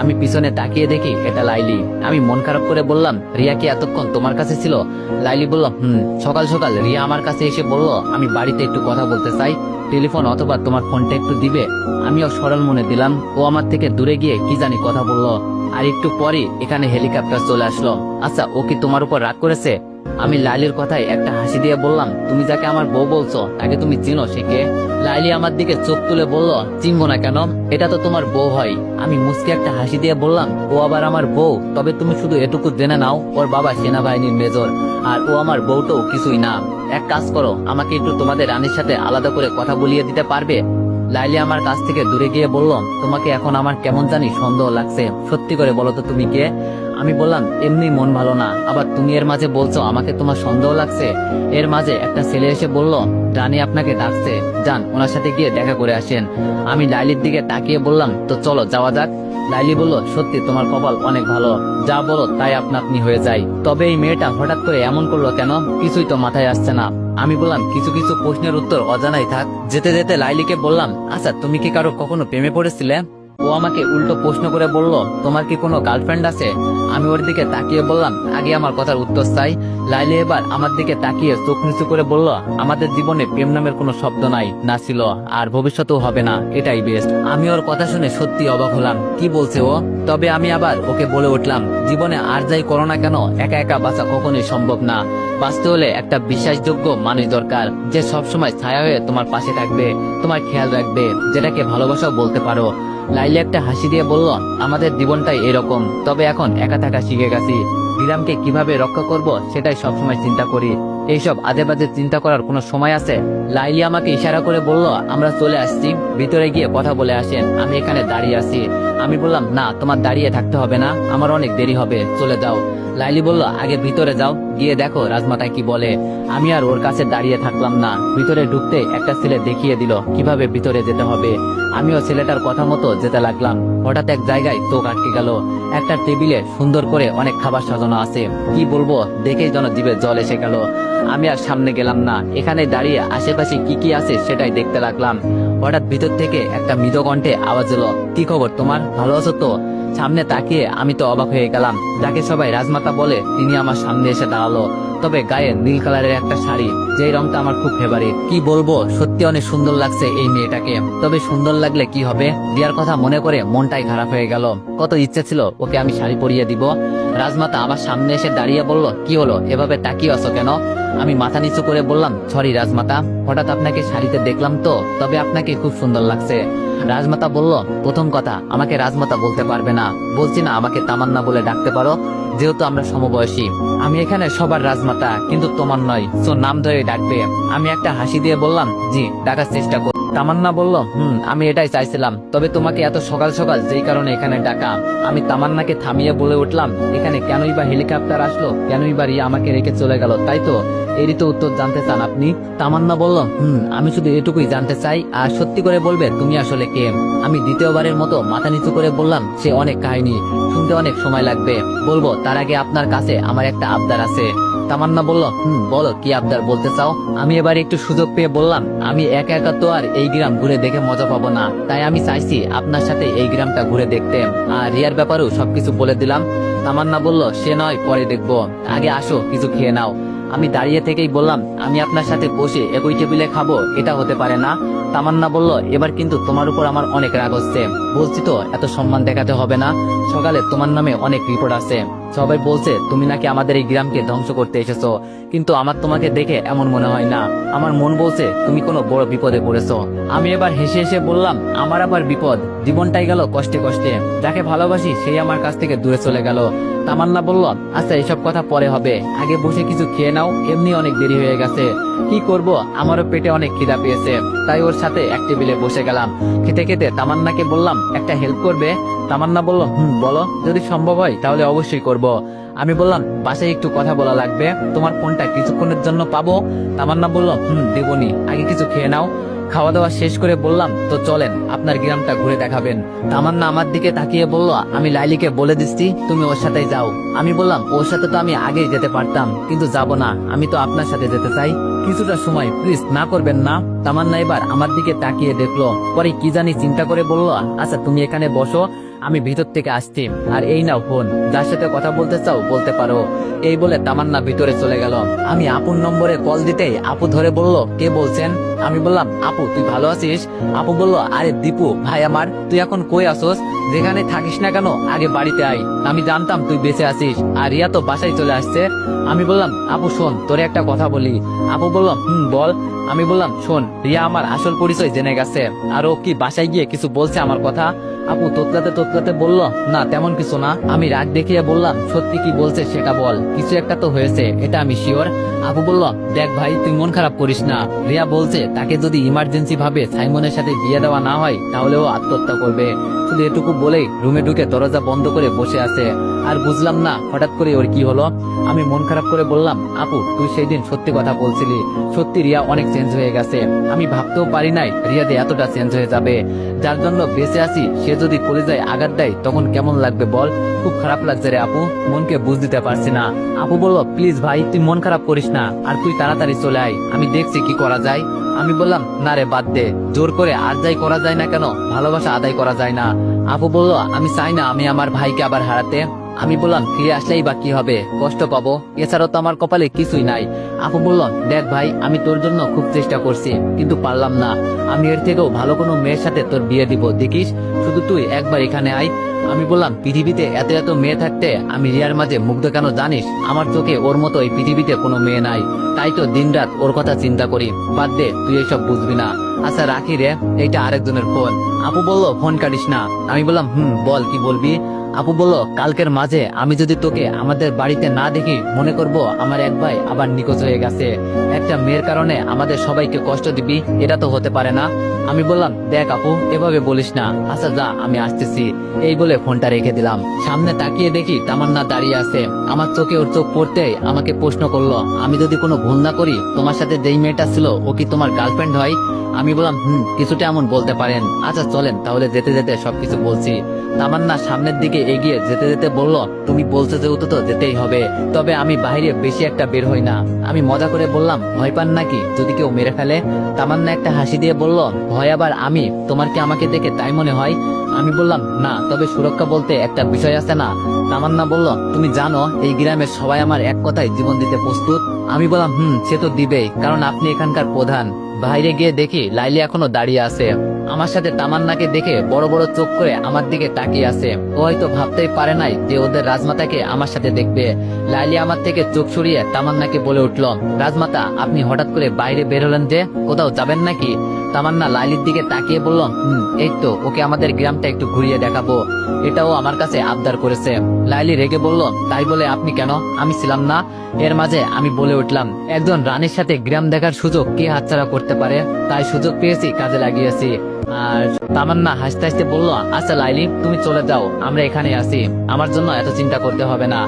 আমি পিছনে তাকিয়ে দেখি এটা লাইলি। আমি মন খারাপ করে বললাম, রিয়া কি এতক্ষণ তোমার কাছে ছিল? লাইলি বলল হুম, সকাল সকাল রিয়া আমার কাছে এসে বলল, আমি বাড়িতে একটু কথা বলতে চাই। টেলিফোন অথবা তোমার ফোনটা একটু দিবে। আমিও সরল মনে দিলাম। ও আমার থেকে দূরে গিয়ে কি জানি কথা বলল। আর একটু পরে এখানে হেলিকপ্টার চলে আসলো। আচ্ছা ও কি তোমার উপর রাগ করেছে? আমি লাইলির কথায় একটা হাসি দিয়ে বললাম, তুমি যাকে আমার বউ বলছো, তাকে তুমি চিনো, সে কে? লাইলি আমার দিকে চোখ তুলে বলল, চিনবো না কেন? এটা তো তোমার বউ হয়। আমি মুসকে একটা হাসি দিয়ে বললাম, ও আবার আমার বউ, তবে তুমি শুধু এটুকু জেনে নাও, ওর বাবা সেনাবাহিনীর মেজর, আর ও আমার বউটাও কিছুই না। এক কাজ করো, আমাকে একটু তোমাদের রানীর সাথে আলাদা করে কথা বলিয়ে দিতে পারবে? লাইলি আমার কাছ থেকে দূরে গিয়ে বলল, তোমাকে এখন আমার কেমন জানি সন্দেহ লাগছে। সত্যি করে বলো তো তুমি কে? আমি বললাম, এমনি মন ভালো না। আবার তুমি এর মাঝে বলছো, আমাকে তোমার সন্দেহ লাগছে? এর মাঝে একটা ছেলে এসে বলল, রানী আপনাকে ডাকছে। যান, ওনার সাথে গিয়ে দেখা করে আসেন। আমি লাইলির দিকে তাকিয়ে বললাম, তো চলো, যাওয়া যাক। লাইলি বলল, সত্যি, তোমার কপাল অনেক ভালো। যা বলো তাই আপনা আপনি হয়ে যায়। তবে এই মেয়েটা হঠাৎ করে এমন করল কেন? কিছুই তো মাথায় আসছে না। আমি বললাম, কিছু কিছু প্রশ্নের উত্তর অজানাই থাক। যেতে যেতে লাইলিকে বললাম আচ্ছা তুমি কি কারও কখনো প্রেমে পড়েছিলে? ও আমাকে উল্টো প্রশ্ন করে বলল, তোমার কি কোনো গার্লফ্রেন্ড আছে? আমি ওর দিকে তাকিয়ে বললাম, আগে আমার কথার উত্তর চাই। লাইলি এবার আমার দিকে তাকিয়ে চোখ নিচু করে বলল, আমাদের জীবনে প্রেম নামের কোনো শব্দ নাই, না ছিল, আর ভবিষ্যতেও হবে না, এটাই বেস্ট আমি ওর কথা শুনে সত্যি অবাক হলাম, কি বলছে ও? তবে আমি আবার ওকে বলে উঠলাম, জীবনে আর যাই করো না কেন, একা একা বাঁচা কখনোই সম্ভব না। বাঁচতে হলে একটা বিশ্বাসযোগ্য মানুষ দরকার, যে সবসময় ছায়া হয়ে তোমার পাশে থাকবে, তোমার খেয়াল রাখবে, যেটাকে ভালোবাসাও বলতে পারো। লাইলি একটা হাসি দিয়ে বলল, আমাদের জীবনটাই এরকম। তবে এখন একা থাকা শিখে গেছি। বিরামকে কীভাবে রক্ষা করব সেটাই সবসময় চিন্তা করি। এইসব আজে বাজে চিন্তা করার কোনো সময় আছে? লাইলি আমাকে ইশারা করে বলল, আমরা চলে আসছি। ভিতরে গিয়ে কথা বলে আসেন। আমি এখানে দাঁড়িয়ে আছি। আমি বললাম, না, তোমার দাঁড়িয়ে থাকতে হবে না। আমার অনেক দেরি হবে। চলে যাও। লাইলি বলল, আগে ভিতরে যাও, গিয়ে দেখো রাজমাতা কি বলে। আমি আর ওর কাছে দাঁড়িয়ে থাকলাম না। ভিতরে ঢুকতে একটা ছেলে দেখিয়ে দিল, কীভাবে ভিতরে যেতে হবে? আমিও ছেলেটার কথা মতো যেতে লাগলাম। হঠাৎ এক জায়গায় চোখ আটকে গেল। একটা টেবিলে সুন্দর করে অনেক খাবার সাজানো আছে। কি বলব, দেখেই যেন জিভে জল এসে গেল। আমি আর সামনে গেলাম না। এখানে দাঁড়িয়ে আশেপাশে কি কি আছে সেটাই দেখতে লাগলাম। হঠাৎ ভিতর থেকে একটা মৃদকণ্ঠে আওয়াজ এলো কি খবর তোমার? ভালো আছো তো? সামনে তাকিয়ে আমি তো অবাক হয়ে গেলাম। যাকে সবাই রাজমাতা বলে, তিনি আমার সামনে এসে দাঁড়াল। তবে গায়ে নীল কালারের একটা শাড়ি। যেই রংটা আমার খুব ফেভারিট কি বলব, সত্যি অনেক সুন্দর লাগছে এই মেয়েটাকে। তবে সুন্দর লাগলে কি হবে? দিয়ার কথা মনে করে মনটাই খারাপ হয়ে গেল। কত ইচ্ছে ছিল, ওকে আমি শাড়ি পরিয়ে দিব। রাজমাতা আমার সামনে এসে দাঁড়িয়ে বলল, কি হলো? এভাবে তাকিয়ে আছো কেন? আমি মাথা নিচু করে বললাম, সরি রাজমাতা, হঠাৎ আপনাকে শাড়িতে দেখলাম তো, তবে আপনাকে খুব সুন্দর লাগছে। রাজমাতা বলল, প্রথম কথা, আমাকে রাজমাতা বলতে পারবে না। বলছি না, আমাকে তামান্না বলে ডাকতে পারো, যেহেতু আমরা সমবয়সী। আমি এখানে সবার রাজমাতা, কিন্তু তোমার নয়। সো নাম ধরে ডাকবে। আমি একটা হাসি দিয়ে বললাম, জি, ডাকার চেষ্টা তামান্না বলল, হুম, আমি এটাই চাইছিলাম। তবে তোমাকে এত সকাল সকাল যেই কারণে এখানে ডাকা, আমি তামান্নাকে থামিয়ে বলে উঠলাম, এখানে কেনই বা হেলিকপ্টার আসলো, কেনই বা রিয়া আমাকে রেখে চলে গেল, তাই তো? এরই তো উত্তর জানতে চান আপনি? তামান্না বলল, হুম, আমি শুধু এটুকুই জানতে চাই, আর সত্যি করে বলবে, তুমি আসলে কে? আমি দ্বিতীয়বারের মতো মাথা নিচু করে বললাম, সে অনেক কাহিনী, শুনতে অনেক সময় লাগবে। বলব, তার আগে আপনার কাছে আমার একটা আবদার আছে। তামান্না বলল, হুম, বলো, কি আবদার বলতে চাও? আমি এবার একটু সুযোগ পেয়ে বললাম, আমি একা একা তো আর এই গ্রাম ঘুরে দেখে মজা পাবো না। তাই আমি চাইছি আপনার সাথে এই গ্রামটা ঘুরে দেখতে। আর রিয়ার ব্যাপারেও সবকিছু বলে দিলাম। তামান্না বলল, সে নয়, পরে দেখব। আগে আসো, কিছু খেয়ে নাও। আমি দাঁড়িয়ে থেকেই বললাম, আমি আপনার সাথে বসে একই টেবিলে খাব, এটা হতে পারে না। তামান্না বলল, এবার কিন্তু তোমার উপর আমার অনেক রাগ হচ্ছে। বলছি তো, এত সম্মান দেখাতে হবে না। সকালে তোমার নামে অনেক রিপোর্ট আছে সবাই বলছে, তুমি নাকি আমাদের এই গ্রামকে ধ্বংস করতে এসেছ। কিন্তু আমার তোমাকে দেখে এমন মনে হয় না। আমার মন বলছে, তুমি কোনো বড় বিপদে পড়েছো। আমি এবার হেসে হেসে বললাম, আমার আবার বিপদ? জীবনটাই গেল কষ্টে কষ্টে। যাকে ভালোবাসি, সেই আমার কাছ থেকে দূরে চলে গেল। তামান্না বলল আচ্ছা এসব কথা পরে হবে। আগে বসে কিছু খেয়ে নাও, এমনি অনেক দেরি হয়ে গেছে। কি করব? আমারও পেটে অনেক খিদা পেয়েছে। তাই ওর সাথে এক টেবিলে বসে গেলাম। খেতে খেতে তামান্নাকে বললাম, একটা হেল্প করবে? তামান্না বলল, হুম, বলো। যদি সম্ভব হয়, তাহলে অবশ্যই করব। আমি বললাম, বাসায় একটু কথা বলা লাগবে। তোমার ফোনটা কিছুক্ষণের জন্য পাবো? তামান্না বলল, হুম দেবনি আগে কিছু খেয়ে নাও। খাওয়া দাওয়া শেষ করে বললাম, তো চলেন, আপনার গ্রামটা ঘুরে দেখাবেন। তামান্না আমার দিকে তাকিয়ে বলল, আমি লাইলিকে বলে দিচ্ছি, তুমি ওর সাথে যাও। আমি বললাম, ওর সাথে তো আমি আগেই যেতে পারতাম, কিন্তু যাব না, আমি তো আপনার সাথে যেতে চাই। কিছুটা সময়, প্লিজ, না করবেন না। তামান্না এবার আমার দিকে তাকিয়ে দেখল, পরে কি জানি চিন্তা করে বলল আচ্ছা তুমি এখানে বসো আমি ভিতর থেকে আসছি। আর এই নাও ফোন। যার সাথে কথা বলতে চাও, বলতে পারো। এই বলে তামান্না ভিতরে চলে গেল। আমি আপুর নম্বরে কল দিতেই আপু ধরে বলল, কে বলছেন? আমি বললাম, আপু, তুই ভালো আছিস? আপু বলল, আরে দীপু, ভাই আমার, তুই এখন কই আসোস? যেখানে থাকিস না কেন, আগে বাড়িতে আই আমি জানতাম তুই বেঁচে আছিস। আর রিয়া তো বাসায় চলে আসছে। আমি বললাম, আপু, শোন, তোরে একটা কথা বলি। আপু বলল, হুম, বল। আমি বললাম, শোন, রিয়া আমার আসল পরিচয় জেনে গেছে। আর ও কি বাসায় গিয়ে কিছু বলছে আমার কথা? আপু, তোতলাতে তোতলাতে বলল, না, তেমন কিছু না। আমি রাগ দেখিয়ে বললাম সত্যি কি বলছে সেটা বল। কিছু একটা তো হয়েছে, এটা আমি শিওর আপু বলল, দেখ ভাই, তুই মন খারাপ করিস না। রিয়া বলছে, তাকে যদি ইমার্জেন্সি ভাবে সাইমনের সাথে বিয়ে দেওয়া না হয়, তাহলে ও আত্মহত্যা করবে। শুধু এটুকু বলেই রুমে ঢুকে দরজা বন্ধ করে বসে আছে। আর বুঝলাম না, হঠাৎ করে ওর কি হলো? আমি মন খারাপ করে বললাম, আপু, তুই সেই দিন সত্যি কথা বলছিলি। সত্যি রিয়া অনেক চেঞ্জ হয়ে গেছে। আমি ভাবতেও পারি নাই রিয়াতে এতটা চেঞ্জ হয়ে যাবে। যার জন্য বেঁচে আছি, সে যদি কলেজায় আঘাত দেয়, তখন কেমন লাগবে বল? খুব খারাপ লাগছে রে আপু, মনকে বুঝ দিতে পারছি না। আপু বলল, প্লিজ ভাই, তুই মন খারাপ করিস না। আর তুই তাড়াতাড়ি চলে আয়। আমি দেখছি কি করা যায়। আমি বললাম, না রে, বাদ দে। জোর করে আর যাই করা যায় না কেন? ভালোবাসা আদায় করা যায় না। আপু বলল, আমি চাই না আমি আমার ভাইকে আবার হারাতে। আমি বললাম, ফিরে আসলেই বা কি হবে? কষ্ট পাবো। এছাড়াও তো আমার কপালে কিছুই নাই। আপু বলল, দেখ ভাই, আমি তোর জন্য খুব চেষ্টা করছি, কিন্তু পারলাম না। আমি এর থেকেও ভালো কোনো মেয়ের সাথে তোর বিয়ে দিব, দেখিস? শুধু তুই একবার এখানে আয়। আমি বললাম, পৃথিবীতে এত এত মেয়ে থাকতে আমি রিয়ার মাঝে মুগ্ধ কেন জানিস? আমার চোখে ওর মতো এই পৃথিবীতে কোনো মেয়ে নাই। তাই তো দিনরাত ওর কথা চিন্তা করি। বাদ দে তুই এইসব বুঝবি না। আচ্ছা রাখি রে, এইটা আরেকজনের ফোন। আপু বলল, ফোন কাটিস না। আমি বললাম, হুম, বল, কি বলবি? আপু বলল, কালকের মাঝে আমি যদি তোকে আমাদের বাড়িতে না দেখি, মনে করব আমার এক ভাই আবার নিখোঁজ হয়ে গেছে। একটা মেয়ের কারণে আমাদের সবাইকে কষ্ট দিবি, এটা তো হতে পারে না। আমি বললাম, দেখ আপু, এভাবে বলিস না। আচ্ছা যা, আমি আসতেছি। এই বলে ফোনটা রেখে দিলাম। সামনে তাকিয়ে দেখি তামান্না দাঁড়িয়ে আছে। আমার চোখে ওর চোখ পড়তেই আমাকে প্রশ্ন করল, আমি যদি কোনো ভুল না করি, তোমার সাথে যেই মেয়েটা ছিল, ও কি তোমার গার্লফ্রেন্ড হয়? আমি বললাম, হুম, কিছুটা এমন বলতে পারেন। আচ্ছা চলেন, তাহলে যেতে যেতে সবকিছু বলছি। তামান্না সামনের দিকে এগিয়ে যেতে যেতে বলল, তুমি বলছো যেহেতু তো যেতেই হবে, তবে আমি বাইরে বেশি একটা বের হই না। আমি মজা করে বললাম, ভয় পান নাকি? যদি কেউ মেরে ফেলে? তামান্না একটা হাসি দিয়ে বলল, ভয় আবার আমি? তোমার কি আমাকে দেখে তাই মনে হয়? আমি বললাম, না, তবে সুরক্ষা বলতে একটা বিষয় আছে না। তামান্না বলল, তুমি জানো, এই গ্রামের সবাই আমার এক কথায় জীবন দিতে প্রস্তুত? আমি বললাম, হুম, সে তো দিবেই, কারণ আপনি এখানকার প্রধান। বাইরে গিয়ে দেখি লাইলি এখনও দাঁড়িয়ে আছে। আমার সাথে তামান্নাকে দেখে বড় বড় চোখ করে আমার দিকে তাকিয়ে আছে। ও হয়তো ভাবতেই পারে নাই যে ওদের রাজমাতাকে আমার সাথে দেখবে। লাইলি আমার থেকে চোখ সরিয়ে তামান্নাকে বলে উঠল, রাজমাতা, আপনি হঠাৎ করে বাইরে বেরোলেন যে? কোথাও যাবেন নাকি? তামান্না লাইলির দিকে তাকিয়ে বলল, হুম, এই তো, ওকে আমাদের গ্রামটা একটু ঘুরিয়ে দেখাবো। এটাও আমার কাছে আবদার করেছে। লাইলি রেগে বলল, তাই বলে আপনি কেন? আমি ছিলাম না। এর মাঝে আমি বলে উঠলাম, একজন রানীর সাথে গ্রাম দেখার সুযোগ কে হাতছাড়া করতে পারে? তাই সুযোগ পেয়েছি, কাজে লাগিয়েছি। আর তামান্না হাসতে হাসতে বলল আচ্ছা লাইলি তুমি চলে যাও, আমরা এখানে আছি। আমার জন্য এত চিন্তা করতে হবে না।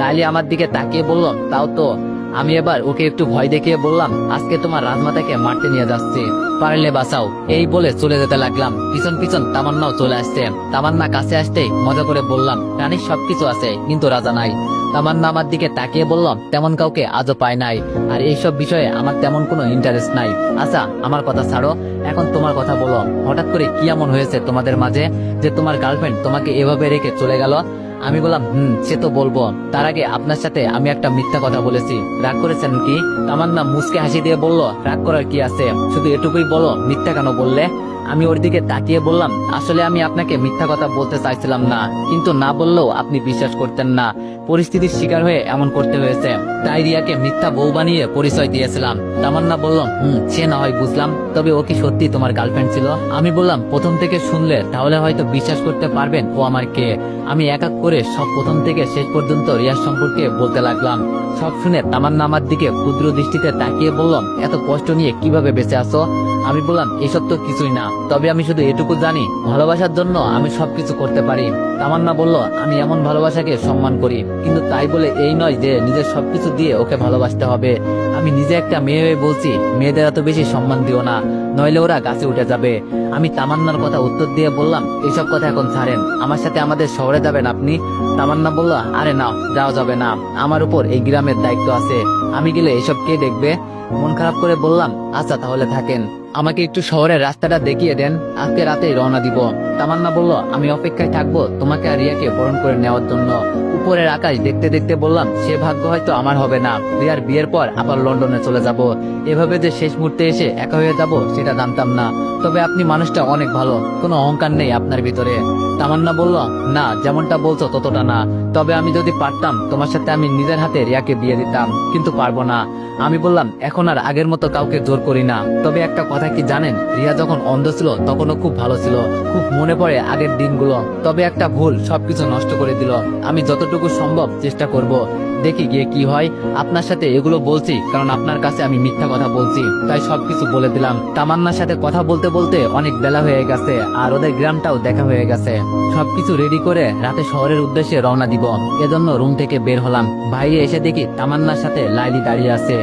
লাইলি আমার দিকে তাকিয়ে বলল, তাও তো। আমি এবার ওকে একটু ভয় দেখিয়ে বললাম, আজকে তোমার রাজমাতাকে মারতে নিয়ে যাচ্ছি। পারলে বাঁচাও। এই বলে চলে যেতে লাগলাম। পিছন পিছন তামান্নাও চলে আসছে। তামান্না কাছে আসতেই মজা করে বললাম, রানীর সবকিছু আছে, কিন্তু রাজা নাই। তামান্না আমার দিকে তাকিয়ে বললাম, তেমন কাউকে আজও পায় নাই। আর এইসব বিষয়ে আমার তেমন কোনো ইন্টারেস্ট নাই। আচ্ছা আমার কথা ছাড়ো। এখন তোমার কথা বলো। হঠাৎ করে কি এমন হয়েছে তোমাদের মাঝে যে তোমার গার্লফ্রেন্ড তোমাকে এভাবে রেখে চলে গেল? আমি বললাম, হুম, সে তো বলব। তার আগে আপনার সাথে আমি একটা মিথ্যা কথা বলেছি। রাগ করেছেন কি? তামান্না মুসকে হাসি দিয়ে বলল রাগ করার কি আছে? শুধু এটুকুই বলো মিথ্যা কেন বললে? আমি ওর দিকে তাকিয়ে বললাম আসলে আমি আপনাকে মিথ্যা কথা বলতে চাইছিলাম না কিন্তু না বললেও আপনি বিশ্বাস করতেন না। পরিস্থিতির শিকার হয়ে এমন করতে হয়েছে। তাই রিয়াকে মিথ্যা বউ বানিয়ে পরিচয় দিয়েছিলাম। তামান্না বলল হুম সে না হয় বুঝলাম তবে ও কি সত্যি তোমার গার্লফ্রেন্ড ছিল? আমি বললাম প্রথম থেকে শুনলে তাহলে হয়তো বিশ্বাস করতে পারবেন ও আমার কে। আমি এক এক করে সব প্রথম থেকে শেষ পর্যন্ত রিয়ার সম্পর্কে বলতে লাগলাম। সব শুনে তামান্না আমার দিকে ক্ষুদ্র দৃষ্টিতে তাকিয়ে বললাম এত কষ্ট নিয়ে কীভাবে বেঁচে আছো? আমি বললাম, এসব তো কিছুই না। তবে আমি শুধু এটুকু জানি, ভালোবাসার জন্য আমি সবকিছু করতে পারি। তামান্না বলল, আমি এমন ভালোবাসাকে সম্মান করি। কিন্তু তাই বলে এই নয় যে নিজের সবকিছু দিয়ে ওকে ভালোবাসতে হবে। আমি নিজে একটা মেয়ে হয়ে বলছি, মেয়েদের এত বেশি সম্মান দিও না, নইলে ওরা গাছে উঠে যাবে। আমি তামান্নার কথা উত্তর দিয়ে বললাম এইসব কথা এখন ছাড়েন, আমার সাথে আমাদের শহরে যাবেন আপনি? তামান্না বলল, আরে না, যাওয়া যাবে না, আমার উপর এই গ্রামের দায়িত্ব আছে। আমি গেলে এসব কে দেখবে? মন খারাপ করে বললাম আচ্ছা তাহলে থাকেন। আমাকে একটু শহরের রাস্তাটা দেখিয়ে দেন, আজকে রাতেই রওনা দিব। তামান্না বলল, আমি অপেক্ষায় থাকব তোমাকে আর রিয়াকে বরণ করে নেওয়ার জন্য। উপরের আকাশ দেখতে দেখতে বললাম, সে ভাগ্য হয়তো আমার হবে না। রিয়ার বিয়ের পর আবার লন্ডনে চলে যাব। এভাবে যে শেষ মুহূর্তে এসে একা হয়ে যাব, সেটা জানতাম না। তবে আপনি মানুষটা অনেক ভালো। কোনো অহংকার নেই আপনার ভিতরে। তামান্না বলল, না, যেমনটা বলছো ততটা না। তবে আমি যদি পারতাম, তোমার সাথে আমি নিজের হাতে রিয়াকে বিয়ে দিতাম, কিন্তু পারব না। আমি বললাম, এখন আর আগের মতো কাউকে জোর করি না। তবে একটা কথা কি জানেন, রিয়া যখন অন্ধ ছিল, তখনও খুব ভালো ছিল। খুব মনে পড়ে আগের দিনগুলো। তবে একটা ভুল সবকিছু নষ্ট করে দিল। আমি যতটুকু সম্ভব চেষ্টা করব। দেখি গিয়ে কি হয়। আপনার সাথে এগুলো বলছি, কারণ আপনার কাছে আমি মিথ্যা কথা বলছি। তাই সবকিছু বলে দিলাম। তামান্নার সাথে কথা বলতে বলতে অনেক বেলা হয়ে গেছে, আর ওদের গ্রামটাও দেখা হয়ে গেছে। সবকিছু রেডি করে রাতে শহরের উদ্দেশ্যে রওনা দিব। এজন্য রুম থেকে বের হলাম। বাইরে এসে দেখি তামান্নার সাথে লাইলি দাঁড়িয়ে আছে,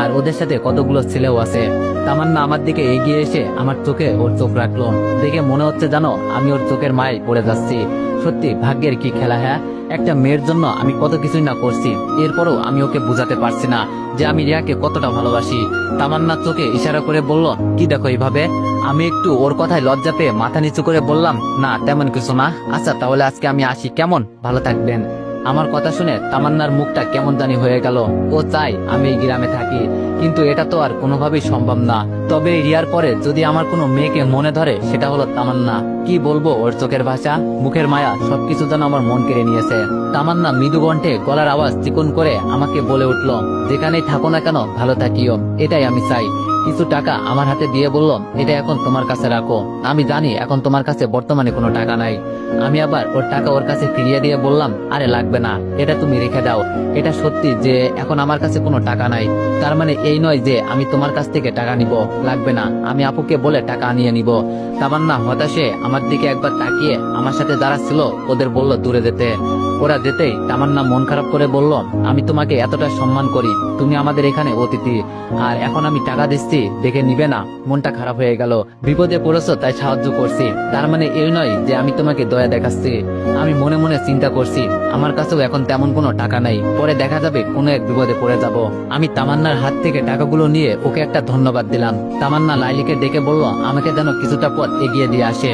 আর ওদের সাথে কতগুলো ছেলেও আছে। তামান্না আমার দিকে এগিয়ে এসে আমার চোখে ওর চোখ রাখল। দেখে মনে হচ্ছে জানো আমি ওর চোখের মায় পড়ে যাচ্ছি। সত্যি, ভাগ্যের কি খেলা হ্যাঁ? একটা মেয়ের জন্য আমি কত কিছুই না করছি। এরপরও আমি ওকে বুঝাতে পারছি না যে আমি রিয়াকে কতটা ভালোবাসি। তামান্না চোখে ইশারা করে বলল, কি দেখো এইভাবে? আমি একটু ওর কথায় লজ্জাতে মাথা নিচু করে বললাম, না, তেমন কিছু না। আচ্ছা তাহলে আজকে আমি আসি। কেমন? ভালো থাকবেন। আমার কথা শুনে তামান্নার মুখটা কেমন জানি হয়ে গেল। ও চাই আমি এই গ্রামে থাকি, কিন্তু এটা তো আর কোনোভাবেই সম্ভব না। তবে রিয়ার পরে যদি আমার কোনো মেয়েকে মনে ধরে, সেটা হলো তামান্না। কি বলব ওর চোখের ভাষা? মুখের মায়া সবকিছু যেন আমার মন কেড়ে নিয়েছে। তামান্না মৃদু কণ্ঠে গলার আওয়াজ চিকন করে আমাকে বলে উঠল, যেখানেই থাকো না কেন, ভালো থাকিও। এটাই আমি চাই। কিছু টাকা আমার হাতে দিয়ে বলল, এটা এখন তোমার কাছে রাখো। আমি জানি এখন তোমার কাছে বর্তমানে কোনো টাকা নাই। আমি আবার ওর টাকা ওর কাছে ফিরিয়ে দিয়ে বললাম, আরে, লাগবে না। এটা তুমি রেখে দাও। এটা সত্যি যে এখন আমার কাছে কোনো টাকা নাই। তার মানে এই নয় যে আমি তোমার কাছ থেকে টাকা নিব। লাগবে না। আমি আপুকে বলে টাকা নিয়ে নিব। তামান্না হতাশে আমার দিকে একবার তাকিয়ে আমার সাথে যারা ছিল ওদের বলল, দূরে যেতে। ওরা যেতেই তামান্না মন খারাপ করে বলল, আমি তোমাকে এতটা সম্মান করি, তুমি আমাদের এখানে অতিথি। আর এখন আমি টাকা দিচ্ছি, দেখে নিবে না। মনটা খারাপ হয়ে গেল। বিপদে পড়েছো, তাই সাহায্য করছি। তার মানে এই নয় যে আমি তোমাকে দয়া দেখাচ্ছি। আমি মনে মনে চিন্তা করছি, আমার কাছেও এখন তেমন কোনো টাকা নাই। পরে দেখা যাবে, কোনো এক বিপদে পড়ে যাব। আমি তামান্নার হাত থেকে টাকাগুলো নিয়ে ওকে একটা ধন্যবাদ দিলাম। তামান্না লাইলিকে ডেকে বলল, আমাকে যেন কিছুটা পথ এগিয়ে দিয়ে আসে।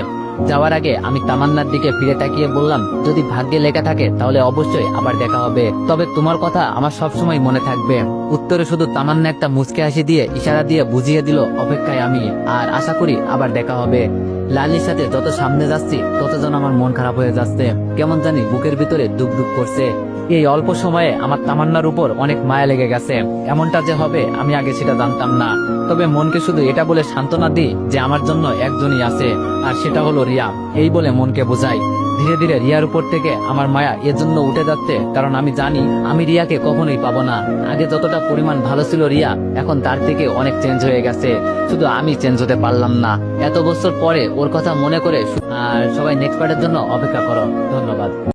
যাওয়ার আগে আমি তামান্নার দিকে ফিরে তাকিয়ে বললাম, যদি ভাগ্যে লেখা থাকে, তাহলে অবশ্যই আবার দেখা হবে। তবে তোমার কথা আমার সবসময় মনে থাকবে। উত্তরে শুধু তামান্না একটা মুচকে হাসি দিয়ে ইশারা দিয়ে বুঝিয়ে দিল, অপেক্ষায় আমি, আর আশা করি আবার দেখা হবে। লালির সাথে যত সামনে যাচ্ছি, তত যেন আমার মন খারাপ হয়ে যাচ্ছে। কেমন জানি বুকের ভিতরে দুক দুক করছে। এই অল্প সময়ে আমার তামান্নার উপর অনেক মায়া লেগে গেছে। এমনটা যে হবে, আমি আগে সেটা জানতাম না। তবে মনকে শুধু এটা বলে সান্ত্বনা দিই যে আমার জন্য একজনই আছে, আর সেটা হলো রিয়া। এই বলে মনকে বোঝাই। ধীরে ধীরে রিয়ার উপর থেকে আমার মায়া এজন্য উঠে যাচ্ছে, কারণ আমি জানি আমি রিয়াকে কখনোই পাবো না। আগে যতটা পরিমাণ ভালো ছিল রিয়া, এখন তার থেকে অনেক চেঞ্জ হয়ে গেছে। শুধু আমি চেঞ্জ হতে পারলাম না। এত বছর পরে ওর কথা মনে করে আর সবাই নেক্সট পার্টের জন্য অপেক্ষা করো। ধন্যবাদ।